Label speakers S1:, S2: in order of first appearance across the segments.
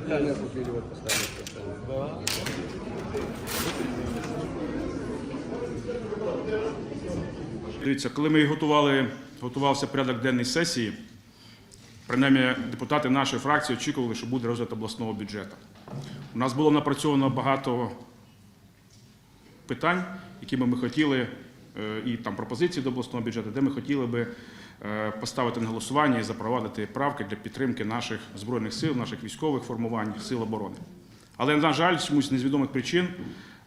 S1: Питання Купілєва поставити питання.
S2: Дивіться, коли ми готували, готувався порядок денний сесії, принаймні депутати нашої фракції очікували, що буде розгляд обласного бюджету. У нас було напрацьовано багато питань, які би ми хотіли, е, і там пропозиції до обласного бюджету, де ми хотіли би поставити на голосування і запровадити правки для підтримки наших збройних сил, наших військових формувань, сил оборони. Але, на жаль, чомусь незвідомих причин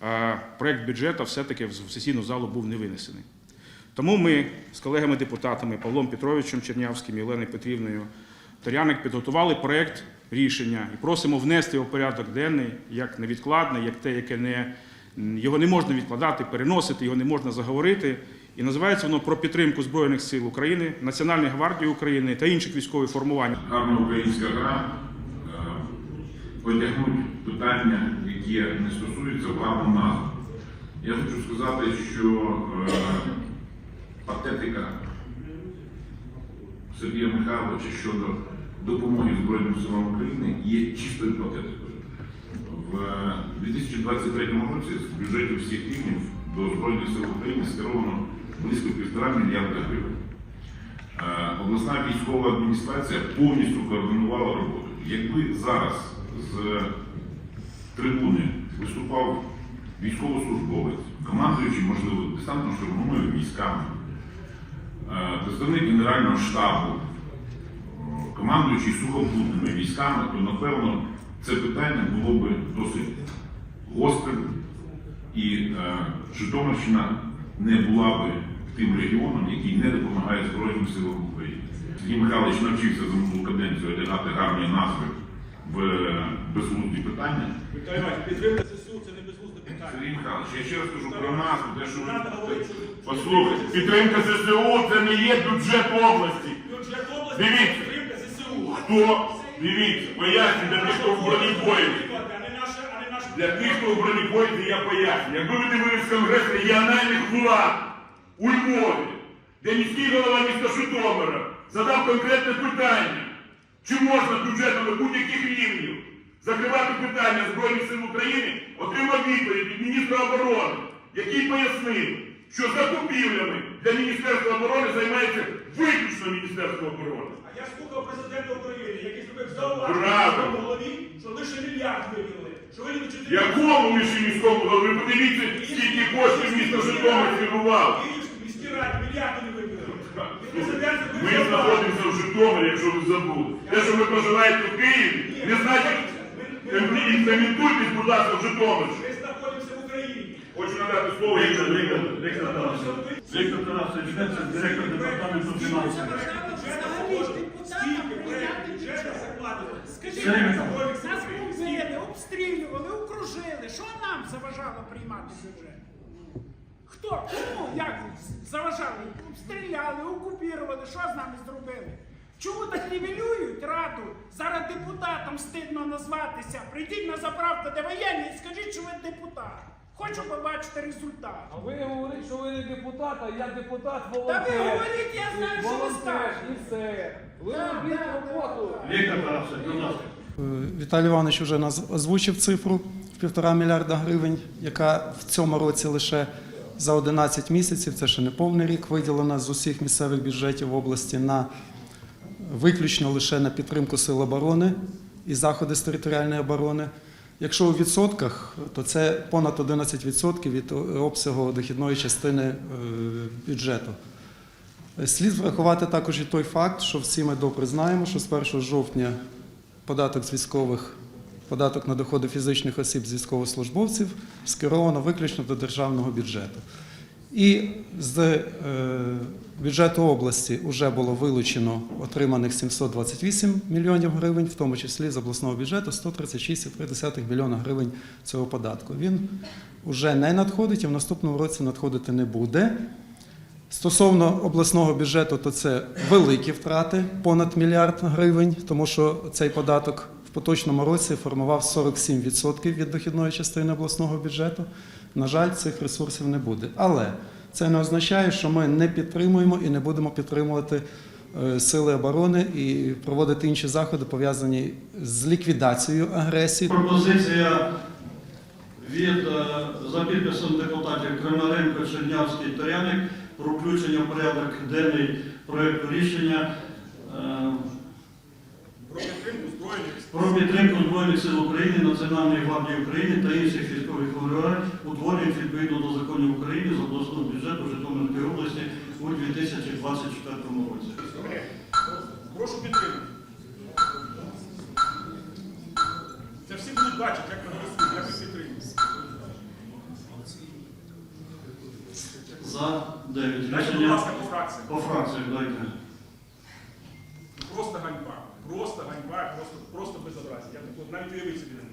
S2: е, проект бюджету все-таки в сесійну залу був не винесений. Тому ми з колегами-депутатами Павлом Петровичем Чернявським і Оленою Петрівною Торяник підготували проект рішення і просимо внести його в порядок денний як невідкладне, як те, яке не його не можна відкладати, переносити, його не можна заговорити. І називається воно про підтримку Збройних сил України, Національної гвардії України та інших військових формувань.
S3: гарна українська гра е, потягнуть питання, які не стосуються главну назву. Я хочу сказати, що е, патетика Сергія Михайловича щодо допомоги Збройним силам України є чистою патетикою. В 2023 році з бюджетів всіх рівнів до Збройних сил України скеровано близько півтора мільярда гривень. Е, Обласна військова адміністрація повністю координувала роботу. Якби зараз з трибуни виступав військовослужбовець, командуючий, можливо, десантно-штурмовими військами, е, представник Генерального штабу, командуючий сухопутними військами, то напевно це питання було би досить гострим і е, Житомирщина не була би тим регіоном, який не допомагає Збройним силам України. Сергій Михайлович навчився за минулу каденцію одягати гарні назви в е, безглузді питання.
S4: Підтримка ЗСУ це не безглузде питання.
S3: Сергій Михайлович, я ще раз кажу про назву, те, що Послухайте, підтримка ЗСУ це не є бюджет області.
S4: бюджет області
S3: Дивіться.
S4: підтримка ЗСУ.
S3: Хто? Дивіться, поясню для тих, хто в
S4: наша.
S3: Для тих, хто в бронепоїзді, я поясню. Якби ви дивились конгрес регіональних влад у Львові, де міський голова міста Житомира задав конкретне питання, чи можна бюджетами будь-яких рівнів закривати питання Збройних сил України, отримав відповідь від міністра оборони, який пояснив, що закупівлями для Міністерства оборони займається виключно Міністерство оборони.
S4: А я слухав президента України, який зробив зауваження
S3: Правильно.
S4: міському голові, що лише мільярд виділили. Що ви не чотири...
S3: Якому лише міському голові? Подивіться, скільки коштів місто Житомир фігурував.
S4: Київській раді мільярди не виділили.
S3: Ми знаходимося в Житомирі, якщо ви забули. Те, що ви проживаєте в Києві, не значить, імплементуйтесь, будь ласка, в Житомир.
S4: Ми знаходимося в Україні.
S3: Хочу надати слово.
S5: Віктор Тарасович, Віктор Тарасович, директор департаменту фінансів.
S4: Скільки проєкт бюджету закладено?
S6: Скажіть,
S5: Сергій
S6: нас
S5: Михайлович.
S6: бомбили, обстрілювали, окружили. Що нам заважало приймати бюджет? Хто? Кому? Як заважали? Обстріляли, окупірували. Що з нами зробили? Чому так нівелюють раду? Зараз депутатам стидно назватися. Прийдіть на заправку, де воєнні, і скажіть, що ви депутат. Хочу побачити результат.
S7: А ви говорите, що ви не депутат, а я депутат
S6: Та
S7: волонтер.
S6: ви говоріть, я знаю, що ви
S7: Волонтер,
S6: скажете.
S7: і все. Ви
S6: Так,
S7: робіть
S6: так,
S7: роботу.
S5: Віктор Тарасович, будь ласка.
S8: Віталій Іванович вже наз- озвучив цифру півтора мільярда гривень, яка в цьому році лише за 11 місяців, це ще не повний рік, виділена з усіх місцевих бюджетів області на виключно лише на підтримку сил оборони і заходи з територіальної оборони. Якщо у відсотках, то це понад 11% від обсягу дохідної частини е, бюджету. Слід врахувати також і той факт, що всі ми добре знаємо, що з 1 жовтня податок з військових, податок на доходи фізичних осіб з військовослужбовців скеровано виключно до державного бюджету. І з е, бюджету області вже було вилучено отриманих 728 мільйонів гривень, в тому числі з обласного бюджету 136,3 мільйона гривень цього податку. Він вже не надходить і в наступному році надходити не буде. Стосовно обласного бюджету, то це великі втрати, понад мільярд гривень, тому що цей податок поточному році формував 47% від дохідної частини обласного бюджету. На жаль, цих ресурсів не буде. Але це не означає, що ми не підтримуємо і не будемо підтримувати е, сили оборони і проводити інші заходи, пов'язані з ліквідацією агресії.
S5: Пропозиція від е, за підписом депутатів Крамаренко, Чернявський, Таряник про включення в порядок денний проекту рішення е,
S4: Про підтримку збройних
S5: про підтримку Збройних сил України, Національної гвардії України та інших військових формувань, утворених відповідно до законів України з обласного бюджету Житомирської області у 2024 році.
S4: Прошу підтримати. Це всі будуть бачити, як ми голосуємо, як ми підтримуємо.
S5: За 9
S4: будь
S5: рішення
S4: по
S5: фракціях дайте.
S4: Навіть уявити собі не.